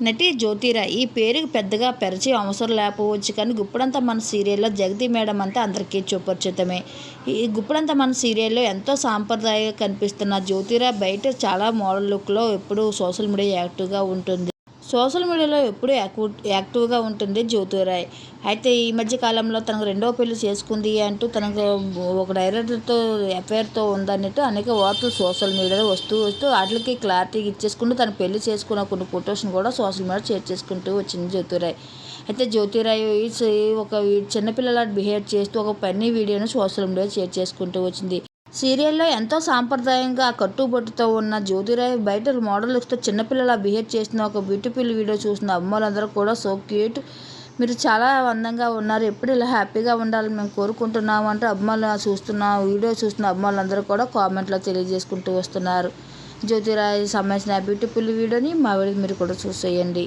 నటి జ్యోతిరా ఈ పేరుకి పెద్దగా పరిచయం అవసరం లేకపోవచ్చు కానీ గుప్పుడంతా మన సీరియల్లో జగతి మేడం అంతా అందరికీ చూపరిచితమే. ఈ గుప్పుడంతా మన సీరియల్లో ఎంతో సాంప్రదాయంగా కనిపిస్తున్న జ్యోతిరా బయట చాలా మోడల్ లుక్లో ఎప్పుడూ సోషల్ మీడియా యాక్టివ్గా ఉంటుంది. సోషల్ మీడియాలో ఎప్పుడూ యాక్టివ్ యాక్టివ్గా ఉంటుంది జ్యోతిరాయ్ అయితే ఈ మధ్య కాలంలో తనకు రెండో పెళ్ళి చేసుకుంది అంటూ తనకు ఒక డైరెక్టర్తో అఫైర్తో ఉందన్నట్టు అనేక వార్తలు సోషల్ మీడియాలో వస్తూ వస్తూ వాటికి క్లారిటీ ఇచ్చేసుకుంటూ తను పెళ్ళి చేసుకున్న కొన్ని ఫొటోస్ని కూడా సోషల్ మీడియా షేర్ చేసుకుంటూ వచ్చింది జ్యోతిరాయ్ అయితే జ్యోతిరాయ్ ఒక చిన్నపిల్లల బిహేవ్ చేస్తూ ఒక పన్నీ వీడియోను సోషల్ మీడియా షేర్ చేసుకుంటూ వచ్చింది. సీరియల్లో ఎంతో సాంప్రదాయంగా కట్టుబొట్టుతో ఉన్న జ్యోతిరాయ్ బయట మోడల్ లుక్స్తో చిన్నపిల్లల బిహేవ్ చేసిన ఒక బ్యూటిఫుల్ వీడియో చూసిన అమ్మాయిలందరూ కూడా సో క్యూట్ మీరు చాలా అందంగా ఉన్నారు ఎప్పుడు ఇలా హ్యాపీగా ఉండాలని మేము కోరుకుంటున్నాము అంటే అమ్మాయిలు చూస్తున్న వీడియో చూస్తున్న అమ్మాయిలందరూ కూడా కామెంట్లో తెలియజేసుకుంటూ వస్తున్నారు. జ్యోతిరాయ్ సంబంధించిన బ్యూటిఫుల్ వీడియోని మా వీడియో మీరు కూడా చూసేయండి.